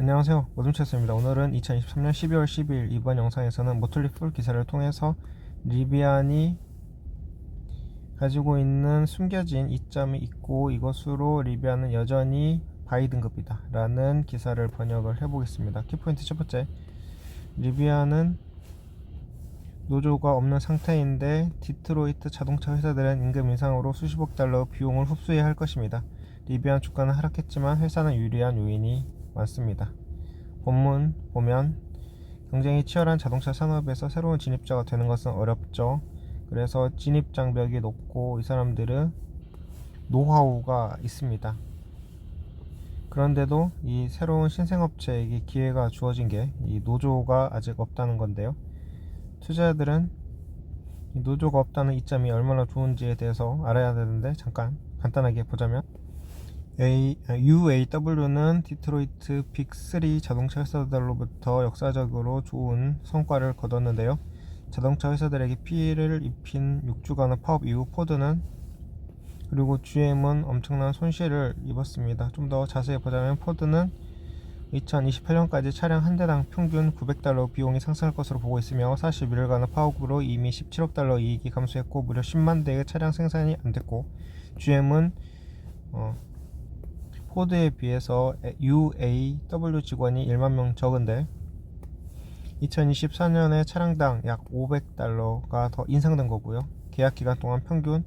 안녕하세요. 모둠체스입니다. 오늘은 2023년 12월 10일 이번 영상에서는 모틀리 풀 기사를 통해서 리비안이 가지고 있는 숨겨진 이점이 있고 이것으로 리비안은 여전히 바이 등급이다 라는 기사를 번역을 해보겠습니다. 키포인트 첫 번째. 리비안은 노조가 없는 상태인데 디트로이트 자동차 회사들은 임금 인상으로 수십억 달러 비용을 흡수해야 할 것입니다. 리비안 주가는 하락했지만 회사는 유리한 요인이 많습니다. 본문 보면 경쟁이 치열한 자동차 산업에서 새로운 진입자가 되는 것은 어렵죠. 그래서 진입 장벽이 높고 이 사람들은 노하우가 있습니다. 그런데도 이 새로운 신생업체에게 기회가 주어진 게 이 노조가 아직 없다는 건데요. 투자자들은 이 노조가 없다는 이점이 얼마나 좋은지에 대해서 알아야 되는데 잠깐 간단하게 보자면 A, UAW는 디트로이트 빅3 자동차 회사들로부터 역사적으로 좋은 성과를 거뒀는데요. 자동차 회사들에게 피해를 입힌 6주간의 파업 이후 포드는 그리고 GM은 엄청난 손실을 입었습니다. 좀 더 자세히 보자면 포드는 2028년까지 차량 한 대당 평균 900달러 비용이 상승할 것으로 보고 있으며 41일간의 파업으로 이미 17억 달러 이익이 감소했고 무려 10만 대의 차량 생산이 안 됐고 GM은 어, 포드에 비해서 UAW 직원이 1만 명 적은데 2024년에 차량당 약 500달러가 더 인상된 거고요. 계약 기간 동안 평균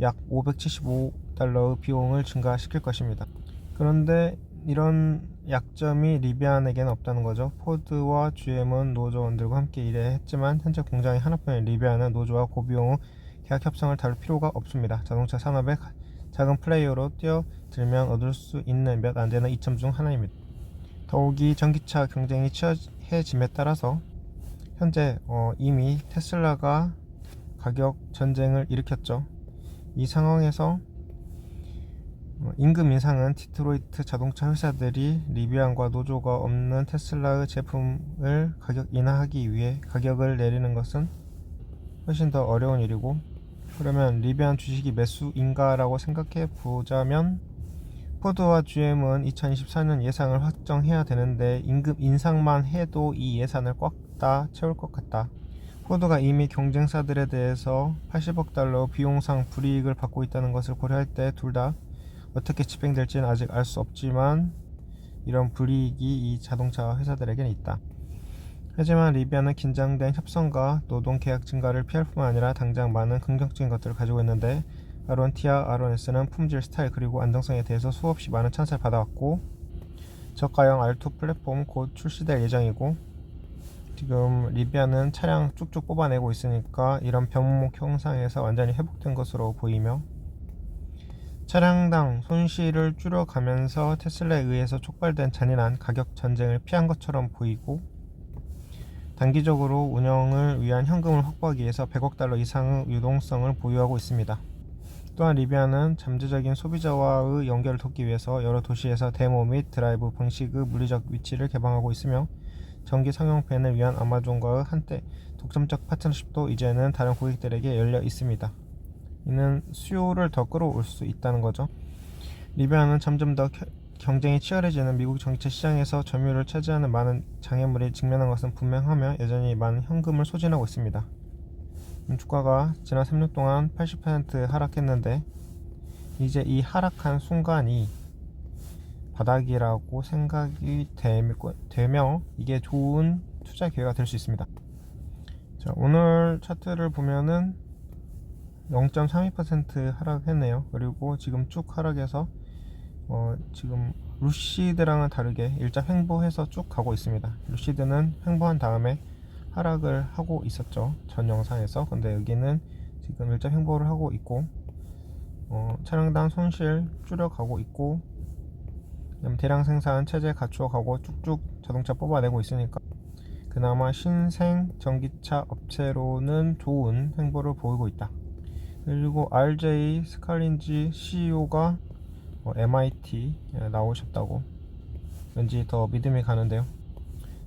약 575달러의 비용을 증가시킬 것입니다. 그런데 이런 약점이 리비안에게는 없다는 거죠. 포드와 GM은 노조원들과 함께 일했지만 현재 공장이 하나뿐인 리비안은 노조와 고비용의 계약 협상을 다룰 필요가 없습니다. 자동차 산업의 작은 플레이어로 뛰어들면 얻을 수 있는 몇 안 되는 이점 중 하나입니다. 더욱이 전기차 경쟁이 치열해짐에 따라서 현재 어, 이미 테슬라가 가격 전쟁을 일으켰죠. 이 상황에서 어, 임금 인상은 디트로이트 자동차 회사들이 리비안과 노조가 없는 테슬라의 제품을 가격 인하하기 위해 가격을 내리는 것은 훨씬 더 어려운 일이고 그러면 리비안 주식이 매수인가라고 생각해 보자면 포드와 GM은 2024년 예상을 확정해야 되는데 임금 인상만 해도 이 예산을 꽉 다 채울 것 같다. 포드가 이미 경쟁사들에 대해서 80억 달러 비용상 불이익을 받고 있다는 것을 고려할 때 둘 다 어떻게 집행될지는 아직 알 수 없지만 이런 불이익이 이 자동차 회사들에게는 있다. 하지만 리비아는 긴장된 협상과 노동 계약 증가를 피할 뿐만 아니라 당장 많은 긍정적인 것들을 가지고 있는데 아론티아 아론에스는 품질, 스타일 그리고 안정성에 대해서 수없이 많은 찬사를 받아왔고 저가형 R2 플랫폼 곧 출시될 예정이고 지금 리비아는 차량 쭉쭉 뽑아내고 있으니까 이런 병목 형상에서 완전히 회복된 것으로 보이며 차량당 손실을 줄여가면서 테슬라에 의해서 촉발된 잔인한 가격 전쟁을 피한 것처럼 보이고 단기적으로 운영을 위한 현금을 확보하기 위해서 100억 달러 이상의 유동성을 보유하고 있습니다. 또한 리비아는 잠재적인 소비자와의 연결을 돕기 위해서 여러 도시에서 데모 및 드라이브 방식의 물리적 위치를 개방하고 있으며 전기 상용팬을 위한 아마존과의 한때 독점적 파트너십도 이제는 다른 고객들에게 열려 있습니다. 이는 수요를 더 끌어올 수 있다는 거죠. 리비아는 점점 더 경쟁이 치열해지는 미국 전기차 시장에서 점유율을 차지하는 많은 장애물이 직면한 것은 분명하며 여전히 많은 현금을 소진하고 있습니다. 주가가 지난 3년 동안 80% 하락했는데 이제 이 하락한 순간이 바닥이라고 생각이 되며 이게 좋은 투자 기회가 될 수 있습니다. 자, 오늘 차트를 보면은 0.32% 하락했네요. 그리고 지금 쭉 하락해서 어, 지금 루시드랑은 다르게 일자 횡보해서 쭉 가고 있습니다. 루시드는 횡보한 다음에 하락을 하고 있었죠. 전 영상에서. 근데 여기는 지금 일자 횡보를 하고 있고 어, 차량당 손실 줄여가고 있고 대량 생산 체제 갖추어 가고 쭉쭉 자동차 뽑아내고 있으니까 그나마 신생 전기차 업체로는 좋은 행보를 보이고 있다. 그리고 RJ 스칼린지 CEO가 MIT 나오셨다고 왠지 더 믿음이 가는데요.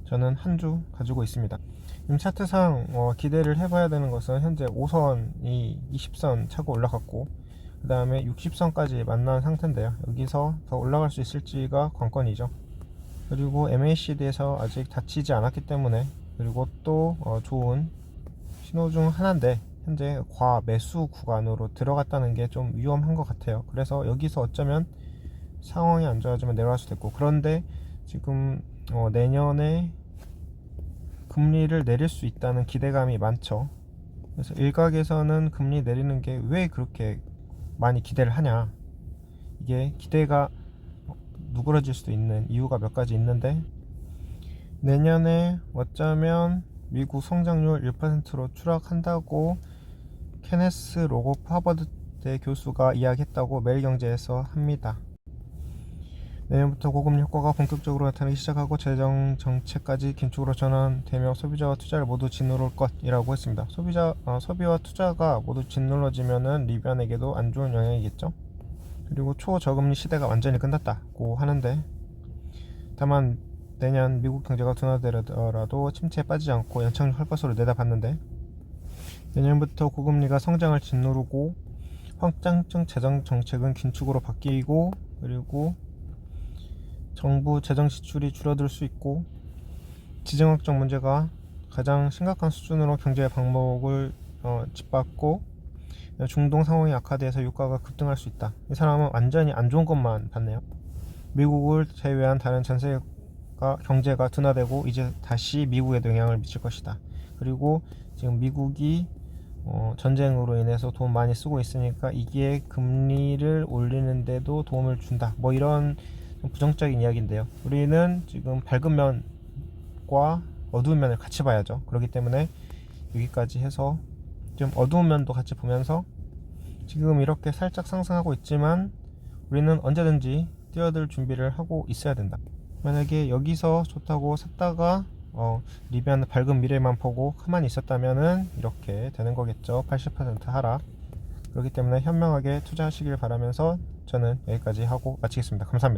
저는 한 주 가지고 있습니다. 지금 차트상 어, 기대를 해봐야 되는 것은 현재 5선이 20선 차고 올라갔고 그 다음에 60선까지 만난 상태인데요. 여기서 더 올라갈 수 있을지가 관건이죠. 그리고 MACD에서 아직 닫히지 않았기 때문에 그리고 또 어, 좋은 신호 중 하나인데 현재 과매수 구간으로 들어갔다는 게 좀 위험한 것 같아요. 그래서 여기서 어쩌면 상황이 안 좋아지면 내려갈 수도 있고 그런데 지금 어, 내년에 금리를 내릴 수 있다는 기대감이 많죠. 그래서 일각에서는 금리 내리는 게 왜 그렇게 많이 기대를 하냐. 이게 기대가 어, 누그러질 수도 있는 이유가 몇 가지 있는데 내년에 어쩌면 미국 성장률 1%로 추락한다고 케네스 로고프 하버드대 교수가 이야기했다고 매일경제에서 합니다. 내년부터 고금리 효과가 본격적으로 나타나기 시작하고 재정 정책까지 긴축으로 전환되며 소비자와 투자를 모두 짓누를 것이라고 했습니다. 소비자 어, 소비와 투자가 모두 짓눌러지면은 리비안에게도 안 좋은 영향이겠죠. 그리고 초저금리 시대가 완전히 끝났다고 하는데 다만 내년 미국 경제가 둔화되더라도 침체에 빠지지 않고 연착륙 할 것으로 내다봤는데 내년부터 고금리가 성장을 짓누르고 확장적 재정 정책은 긴축으로 바뀌고 그리고 정부 재정 지출이 줄어들 수 있고 지정학적 문제가 가장 심각한 수준으로 경제 방목을 어, 짓밟고 중동 상황이 악화돼서 유가가 급등할 수 있다. 이 사람은 완전히 안 좋은 것만 봤네요. 미국을 제외한 다른 전 세계가 경제가 둔화되고 이제 다시 미국에도 영향을 미칠 것이다. 그리고 지금 미국이 어, 전쟁으로 인해서 돈 많이 쓰고 있으니까 이게 금리를 올리는데도 도움을 준다. 뭐 이런 좀 부정적인 이야기인데요. 우리는 지금 밝은 면과 어두운 면을 같이 봐야죠. 그렇기 때문에 여기까지 해서 좀 어두운 면도 같이 보면서 지금 이렇게 살짝 상승하고 있지만 우리는 언제든지 뛰어들 준비를 하고 있어야 된다. 만약에 여기서 좋다고 샀다가 어, 리비아는 밝은 미래만 보고 가만히 있었다면은 이렇게 되는 거겠죠. 80% 하락. 그렇기 때문에 현명하게 투자하시길 바라면서 저는 여기까지 하고 마치겠습니다. 감사합니다.